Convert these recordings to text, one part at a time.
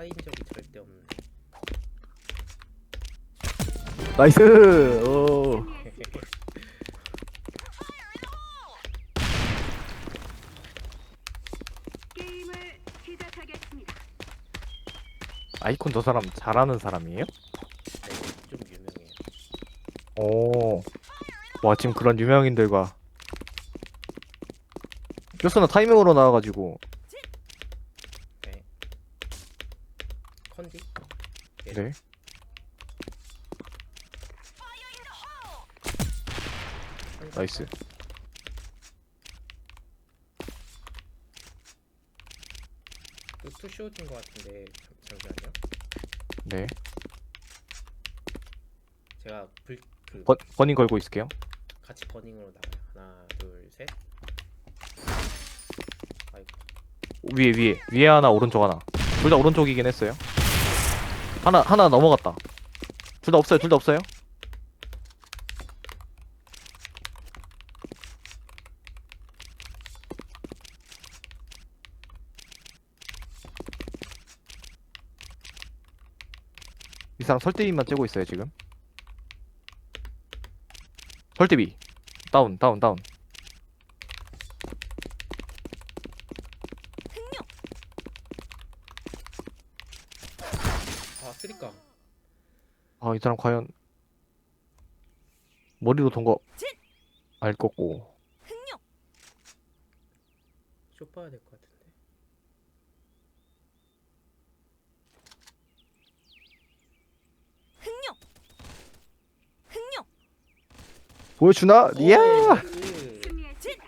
까인 적이 절대 없네. 나이스. 오. 게임을 시작하겠습니다. 아이콘 저 사람 잘하는 사람이에요? 네, 좀 유명해요. 오. 와 지금 그런 유명인들과 교수는 타이밍으로 나와가지고 네. 컨디? 상자. 나이스. 또 투쇼tin 것 같은데 잠, 잠시만요. 네. 제가 불그 버, 버닝 걸고 있을게요. 같이 버닝으로 나가요. 하나, 둘, 셋. 위에 위에 위에 하나 오른쪽 하나. 둘 다 오른쪽이긴 했어요. 하나 하나 넘어갔다. 둘 다 없어요. 둘 다 없어요. 이 사람 설대위만 째고 있어요 지금. 설대위 다운 다운 다운. 아, 쓰리까. 아, 이 사람 과연 머리로 돈 거 알 거고. 쇼 봐야 될 것 같은데. 보여주나? 이야! 오, 나이스. 승리했습니다.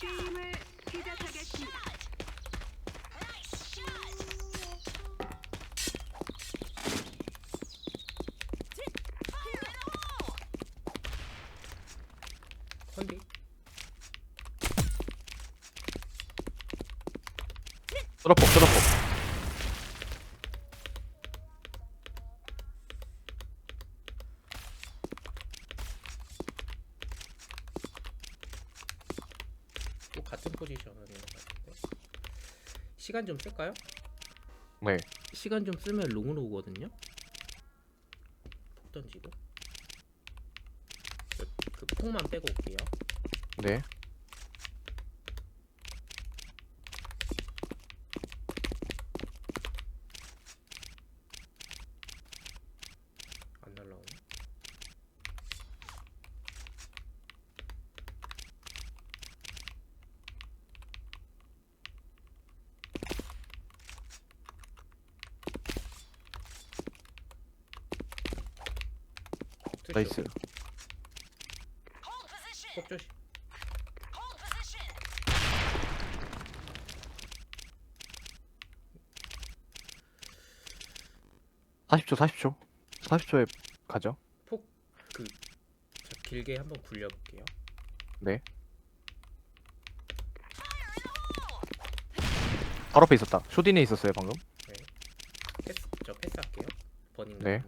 게임을 시작하겠습니다. 컨디? 쓰러폭, 쓰러폭. 또 같은 포지션인 것 같은데. 시간 좀 쓸까요? 네. 시간 좀 쓰면 롱으로 오거든요. 폭 던지고. 그, 그 폭만 빼고 올게요. 네. 나이스. 폭 조심. 사 40초, 40초. 40초에 가죠. 그 자, 길게 한번 굴려볼게요. 네. 바로 앞에 있었다. 쇼딘에 있었어요, 방금. 패스 저 패스할게요. 버닝 네.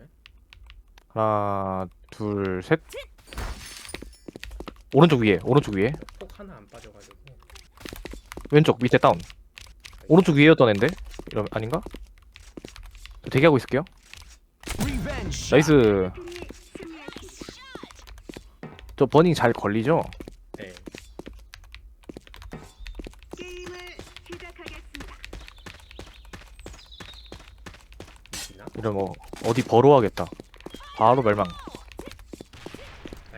하나, 둘, 셋. 오른쪽 위에, 오른쪽 위에. 폭 하나 안 빠져가지고. 왼쪽 밑에 다운. 오른쪽 위에였던 앤데? 이러 아닌가? 저 대기하고 있을게요. 나이스. 저 버닝 잘 걸리죠? 네. 게임을 시작하겠습니다. 이나? 이러면 뭐 어디 버로 하겠다. 바로 멸망.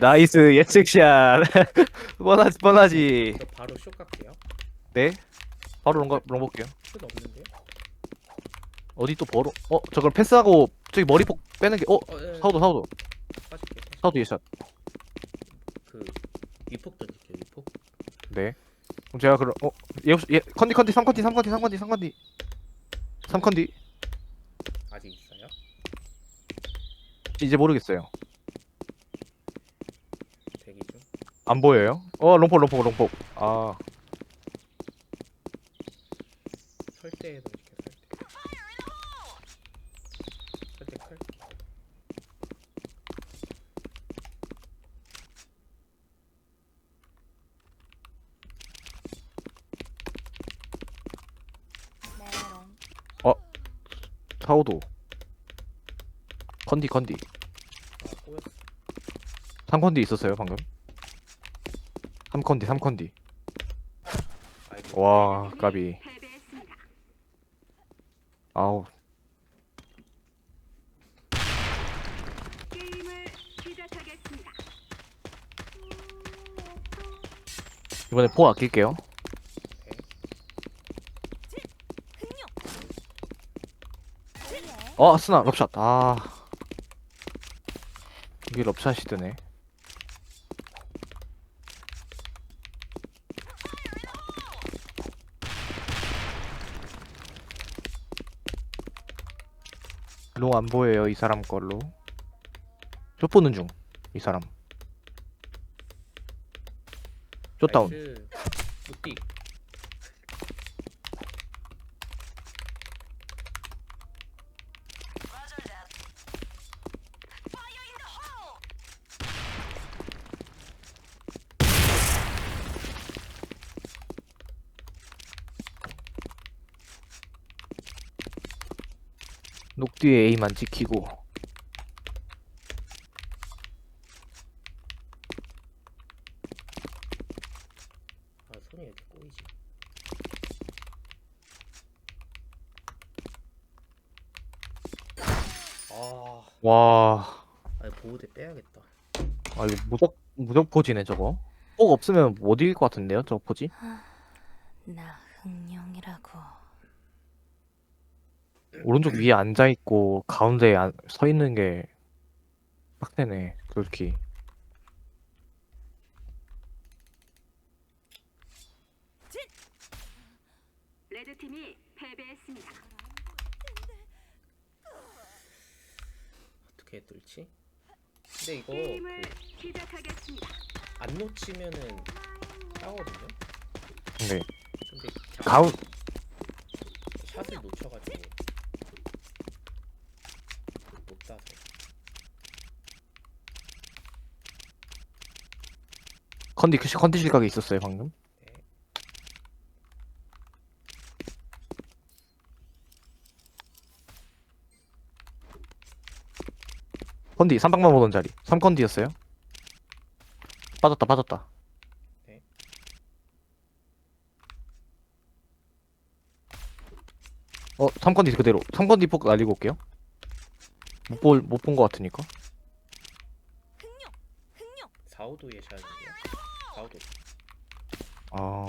나이스 예측샷. 뻔하지 뻔하지. 저 바로 쇼 갈게요. 네. 바로 롱가 롱 볼게요. 쇼 없는데? 어디 또 버로? 어 저걸 패스하고 저기 머리폭 빼는 게어 어, 예, 사우도 사우도 빠질게. 사우도 예샷. 그 위폭 던질게요. 위폭. 네. 그럼 제가 그럼 어 예, 예 컨디 컨디 3컨디 3컨디 3컨디 3컨디 3컨디 아직 있어요? 이제 모르겠어요. 안 보여요? 어 롱폭 롱폭 롱폭. 아. 설대에 넣을게 설대. 설대 칼 메롱 사오도. 컨디 컨디. 아, 뭐 상컨디 있었어요 방금? 3컨디 3컨디. 아이고 와 까비. 아우. 이번에 포 아낄게요. 어 스나 럽샷. 아. 이게 럽샷이 뜨네 롱 안 보여요 이 사람 걸로. 쇼 보는 중 이 사람. 쇼다운. 나이스 굿디 녹뒤에 A만 찍히고. 아 손이 왜 이렇게 꼬이지. 아. 와. 아니 보호대 빼야겠다. 아 이거 무적 무적 포지네 저거. 꼭 없으면 못 이길 것 같은데요 저 포지? 나 흥룡이라고. 오른쪽 위에 앉아 있고 가운데에 안- 서 있는 게 빡세네 그렇게 레드팀이 패배했습니다. 어떻게 뚫지? 근데 이거 게임을 그 시작하겠습니다. 안 놓치면은 따거든요. 네 근데 가운 샷을 놓쳐가지고 못 따서 컨디 컨디 실각이 있었어요 방금? 네. 컨디 3방만 보던 자리. 3컨디였어요? 빠졌다 빠졌다. 네. 어 3컨디 그대로. 3컨디 폭 날리고 올게요. 것 같으니까 4호도의 샷이에요. 4호도 아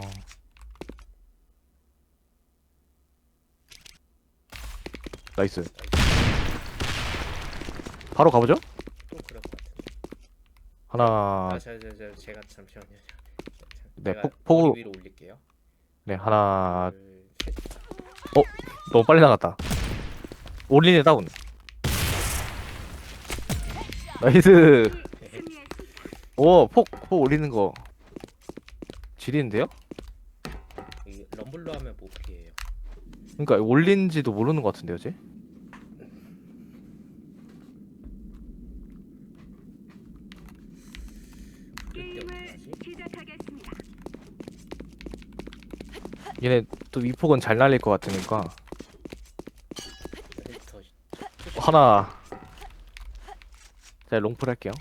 나이스 바로 가보죠 또 그럴 것 같은데. 하나 아, 저, 저, 저, 제가 잠시만요. 네, 제가 폭- 폭으로- 머리 위로 올릴게요. 네 하나 둘, 셋. 너무 빨리 나갔다 올린에 다운 나이스. 오 폭 폭 올리는 거 지리는데요? 이 럼블로 하면 못 피해요. 그러니까 올린지도 모르는 것 같은데요, 쟤? 때 어떡하지? 얘네 또 위폭은 잘 날릴 것 같으니까 더 하나 제가 롱풀 할게요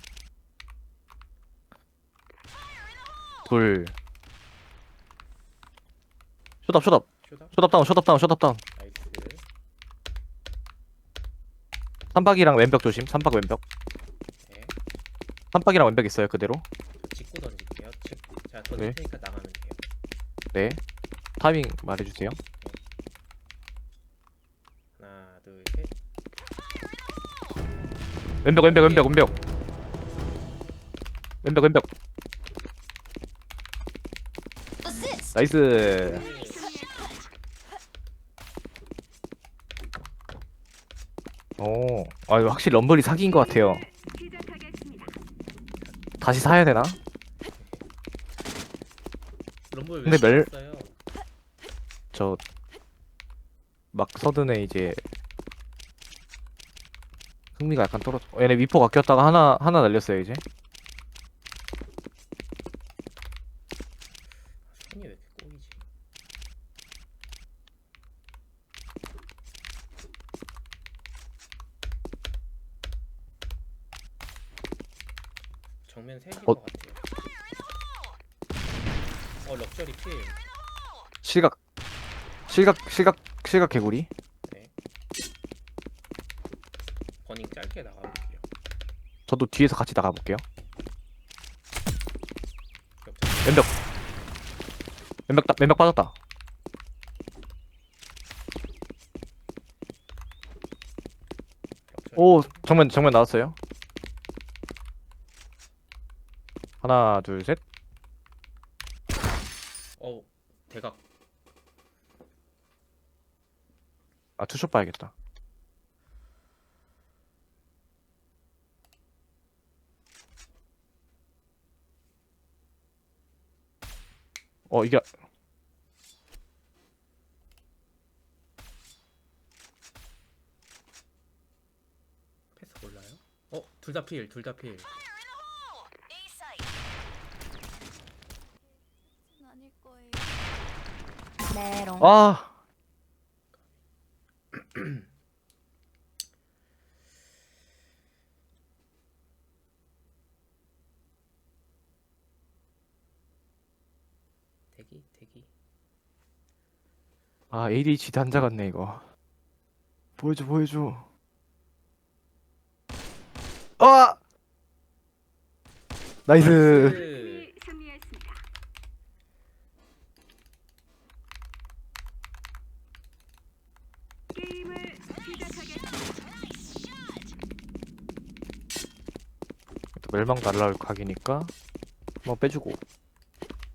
둘 쇼답 쇼답 쇼다. 다운 쇼답 다운 쇼답 다운 나이스. 삼박이랑 왼벽 조심 삼박 왼벽 네. 삼박이랑 왼벽 있어요 그대로 직구 던질게요. 직. 자 던질 네. 테니까 나가면 돼요. 네 타이밍 말해주세요 하나, 둘, 셋. 왼벽 왼벽 왼벽 왼벽 왼벽 왼벽 나이스. 오, 아 이거 확실히 럼블이 사기인 것 같아요. 다시 사야 되나? 럼블 근데 멜- 저 막 서든에 이제 흥미가 약간 떨어져. 어, 얘네 위포 아꼈다가 하나 하나 날렸어요 이제. 손이 왜 이렇게 꼬이지? 정면 셋일 어. 것 같아요. 어 럭셔리 필. 실각 실각 실각 실각 개구리 버닝 짧게 나가볼게요. 저도 뒤에서 같이 나가볼게요 격자. 왼벽 왼벽 따, 왼벽 빠졌다. 오 정면 정면 나왔어요 하나 둘셋 어 대각. 아 투샷 봐야겠다 어 이게 패스 몰라요? 어 둘 다 필, 둘 다 필. 아닐 거예요. 메롱. 아 대기, 대기. 아 ADHD 환자 같네 이거. 보여줘 보여줘. 아 나이스. 또 멸망 날라올 각이니까 한번 빼주고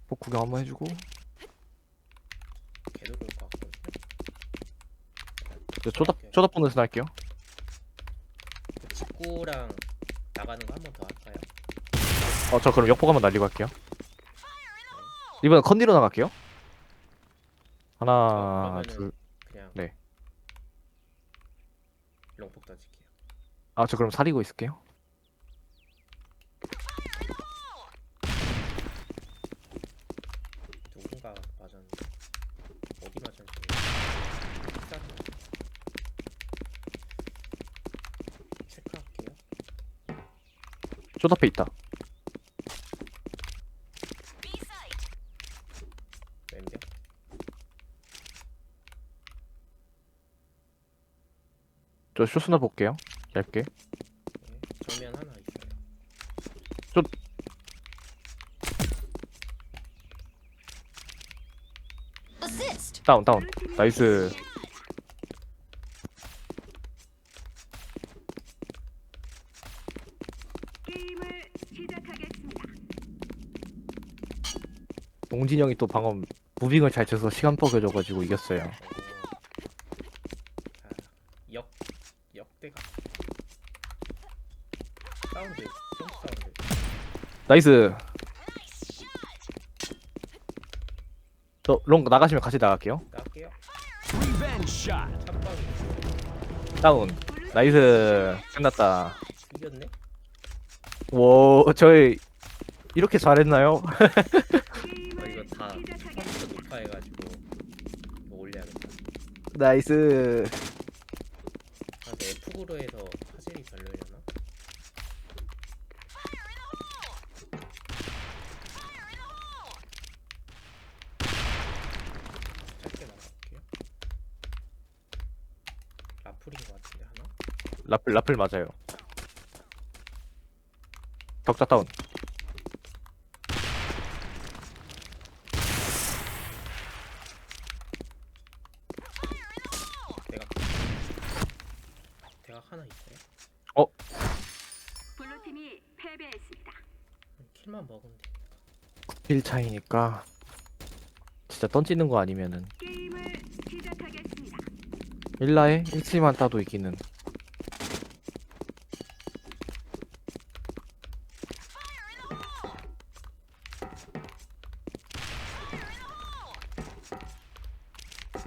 뭐 구경 한번 해주고 걔도 그럴 것 같거든요. 저 쪼다 쪼다 보너스 할게요 그 직구랑 나가는 거 한 번 더 할까요? 어 저 그럼 역포 한번 날리고 할게요 이번엔 컨디로 나갈게요 하나 어, 그러면은- 둘 그냥 네. 롱폭 던질게요. 아 저 그럼 사리고 있을게요 누군가 맞았는데 어디 맞았는지 흑사람 체크할게요. 쪼다페 있다 왼벽 저 쇼스나 볼게요 얇게 네. 정면 하나 있어요. 다운 다운 나이스. 승리했습니다. 게임을 시작하겠습니다. 동진이 형이 또 방금 무빙을 잘 쳐서 시간 뻐겨줘가지고 이겼어요 어. 아, 역 역대가 사운드 점프 사운드 나이스 저롱 나가시면 같이 나갈게요 나갈게요. Revenge shot. 찬방이 다운 나이스 끝났다 이겼네. 와 저희 이렇게 잘했나요? 이거 다. 컴퓨터 녹화해가지고 이거 올려야겠다. 나이스 아, 근데 F구로 해서 화질이 별로려나? 짧게 나가볼게요. 라풀인 것 같은데 하나? 라플 라플 맞아요 덕자 다운 대각 대각 하나 있어요? 블루팀이 패배했습니다. 킬만 먹으면 돼. 힐 차이니까? 진짜 던지는 거 아니면은. 일라에 1킬만 따도 이기는.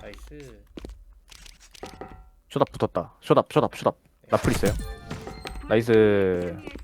나이스. 쇼답 붙었다. 쇼답 쇼답 쇼답. 라플 있어요? 나이스